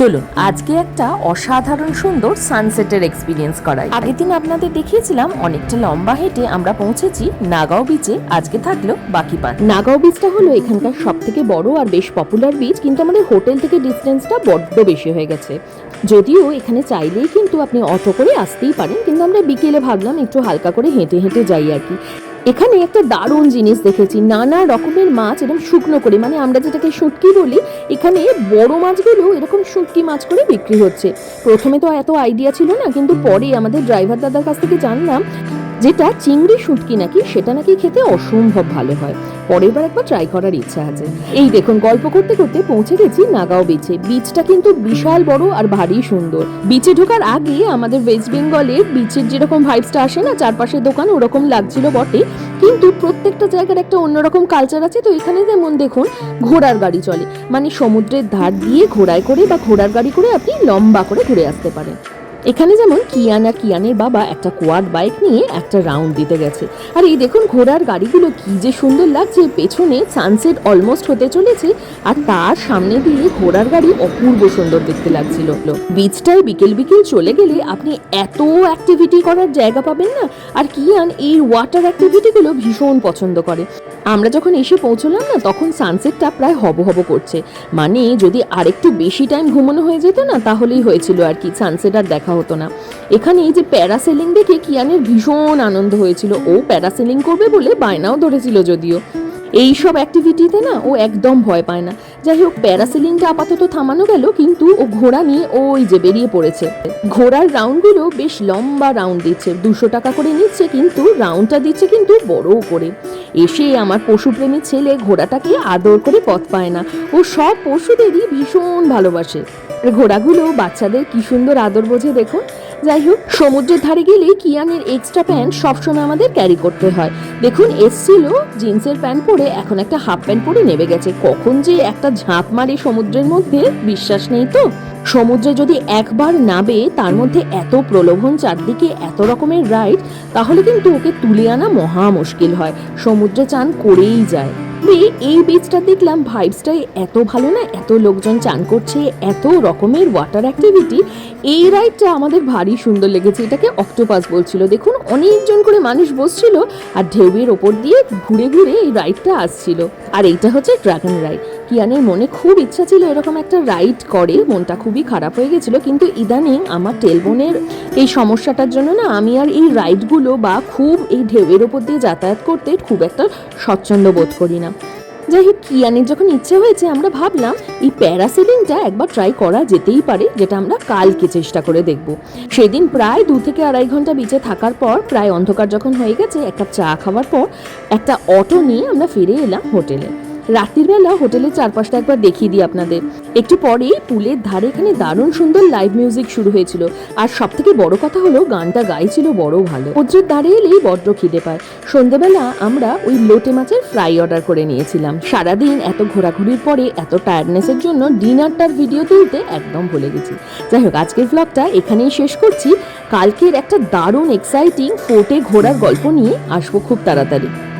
চলুন, আজকে একটা অসাধারণ সুন্দর সানসেটের এক্সপিরিয়েন্স করাই। আগের দিন আপনাদের দেখিয়েছিলাম, অনেকটা লম্বা হেঁটে আমরা পৌঁছেছি নাগাও বিচে আজকে থাকল বাকি পান নাগাও বিচটা হলো এখানকার সব থেকে বড় আর বেশ পপুলার বিচ কিন্তু আমাদের হোটেল থেকে ডিস্টেন্সটা বড্ড বেশি হয়ে গেছে। যদিও এখানে চাইলেই কিন্তু আপনি অটো করে আসতেই পারেন, কিন্তু আমরা বিকেলে ভাবলাম একটু হালকা করে হেঁটে হেঁটে যাই আর কি। এখানে একটা দারুণ জিনিস দেখেছি। নানা রকমের মাছ এরকম শুকনো করে মানে আমরা যেটাকে শুটকি বলি, এখানে বড় মাছগুলো এরকম শুটকি মাছ করে বিক্রি হচ্ছে। প্রথমে তো এত আইডিয়া ছিল না, কিন্তু পরে আমাদের ড্রাইভার দাদার কাছ থেকে জানলাম, যেটা চিংড়ি শুটকি নাকি, সেটা নাকি খেতে অসম্ভব ভালো হয়। পরের বার একবার ট্রাই করার ইচ্ছা আছে। এই দেখুন, গল্প করতে করতে পৌঁছে গেছি নাগাও বিচে বিচটা কিন্তু বিশাল বড় আর ভারী সুন্দর। বিচে ঢোকার আগে আমাদের ওয়েস্ট বেঙ্গলের বিচের যেরকম ভাইবসটা আসে না, চারপাশের দোকান ওরকম লাগছিল বটে। কিন্তু প্রত্যেকটা জায়গার একটা অন্যরকম কালচার আছে। তো এখানে যেমন দেখুন, ঘোড়ার গাড়ি চলে। মানে সমুদ্রের ধার দিয়ে ঘোড়ায় করে বা ঘোড়ার গাড়ি করে আপনি লম্বা করে ঘুরে আসতে পারেন। এখানে যেমন কিয়ান আর কিয়ানের বাবা একটা কোয়াড বাইক নিয়ে একটা রাউন্ড দিতে গেছে। আর এই দেখুন ঘোড়ার গাড়িগুলো কি যে সুন্দর লাগছে, পেছনে সানসেট অলমোস্ট হতে চলেছে, আর তার সামনে দিয়ে ঘোড়ার গাড়ি অপূর্ব সুন্দর দেখতে লাগছিল। বিচটায় বিকেল বিকেল চলে গেলে আপনি এত অ্যাক্টিভিটি করার জায়গা পাবেন না, আর কিয়ান এই ওয়াটার অ্যাক্টিভিটিগুলো ভীষণ পছন্দ করে। আমরা যখন এসে পৌঁছলাম না, তখন সানসেটটা প্রায় হব হব করছে। মানে যদি আরেকটু বেশি টাইম ঘুমানো হয়ে যেত না, তাহলেই হয়েছিল আর কি সানসেট আর দেখা হতো না। এখানে এই যে প্যারাসেলিং দেখে কিয়ানের ভীষণ আনন্দ হয়েছিল। ও প্যারাসেলিং করবে বলে বায়নাও ধরেছিল যদিও। এই সব অ্যাক্টিভিটিতে না ও একদম ভয় পায় না। যাই হোক প্যারাসেলিংটা আপাতত থামানো গেল, কিন্তু ও ঘোড়া নিয়ে ওই যে বেরিয়ে পড়েছে। ঘোড়ার রাউন্ডগুলো বেশ লম্বা রাউন্ড দিচ্ছে, দুশো টাকা করে নিচ্ছে, কিন্তু রাউন্ডটা দিচ্ছে কিন্তু বড় করে এসে আমার পশুপ্রেমী ছেলে ঘোড়াটাকে আদর করে পথ পায় না। ও সব পশুদেরই ভীষণ ভালোবাসে। ঘোড়াগুলো বাচ্চাদের কি সুন্দর আদর বোঝে দেখুন। যাই হোক, সমুদ্রের ধারে গেলে কিয়ানের এক্সট্রা প্যান্ট সবসময় আমাদের ক্যারি করতে হয়। দেখুন, এসছিল জিন্সের প্যান্ট পরে এখন একটা হাফ প্যান্ট পরে নেমে গেছে। কখন যে একটা ঝাঁপ মারে সমুদ্রের মধ্যে, বিশ্বাস নেই তো? সমুদ্রে যদি একবার নাবে তার মধ্যে এত প্রলোভন, চারদিকে এত রকমের রাইড তাহলে কিন্তু ওকে তুলে আনা মহা মুশকিল হয়। সমুদ্রে চান করেই যায়। তবে এই বিচটা দেখলাম ভাইবসটাই এত ভালো না? এত লোকজন চান করছে, এত রকমের ওয়াটার অ্যাক্টিভিটি এই রাইডটা আমাদের ভারী সুন্দর লেগেছে, এটাকে অক্টোপাস বলছিল। দেখুন, অনেকজন করে মানুষ বসছিল আর ঢেউয়ের ওপর দিয়ে ঘুরে ঘুরে এই রাইডটা আসছিল। আর এইটা হচ্ছে ড্রাগন রাইড কিয়ানের মনে খুব ইচ্ছা ছিল এরকম একটা রাইড করে, মনটা খুবই খারাপ হয়ে গেছিল, কিন্তু ইদানিং আমার টেলবোনের এই সমস্যাটার জন্য না আমি আর এই রাইডগুলো বা খুব এই ঢেউয়ের ওপর দিয়ে যাতায়াত করতে খুব একটা স্বচ্ছন্দ বোধ করি না। যাই হোক কিয়ানের যখন ইচ্ছে হয়েছে, আমরা ভাবলাম এই প্যারাসেলিংটা একবার ট্রাই করা যেতেই পারে, যেটা আমরা কালকে চেষ্টা করে দেখব। সেদিন প্রায় দু থেকে আড়াই ঘণ্টা বিচে থাকার পর, প্রায় অন্ধকার যখন হয়ে গেছে, এক কাপ চা খাওয়ার পর একটা অটো নিয়ে আমরা ফিরে এলাম হোটেলে। রাত্রির বেলা হোটেলের চারপাশটা একবার দেখিয়ে দিই আপনাদের। একটু পরেই পুলের ধারে এখানে দারুণ সুন্দর লাইভ মিউজিক শুরু হয়েছিল। আর সব থেকে বড় কথা হলো, গানটা গাইছিল বড় ভালো। সমুদ্রের ধারে এলেই বড্ড খিদে পায়। সন্ধেবেলা আমরা ওই লোটে মাছের ফ্রাই অর্ডার করে নিয়েছিলাম। সারাদিন এত ঘোরাঘুরির পরে, এত টায়ার্ডনেসের জন্য ডিনারটার ভিডিও তুলতে একদম ভুলে গেছি। যাই হোক, আজকের ব্লগটা এখানেই শেষ করছি। কালকের একটা দারুণ এক্সাইটিং ফোর্টে ঘোরার গল্প নিয়ে আসব খুব তাড়াতাড়ি।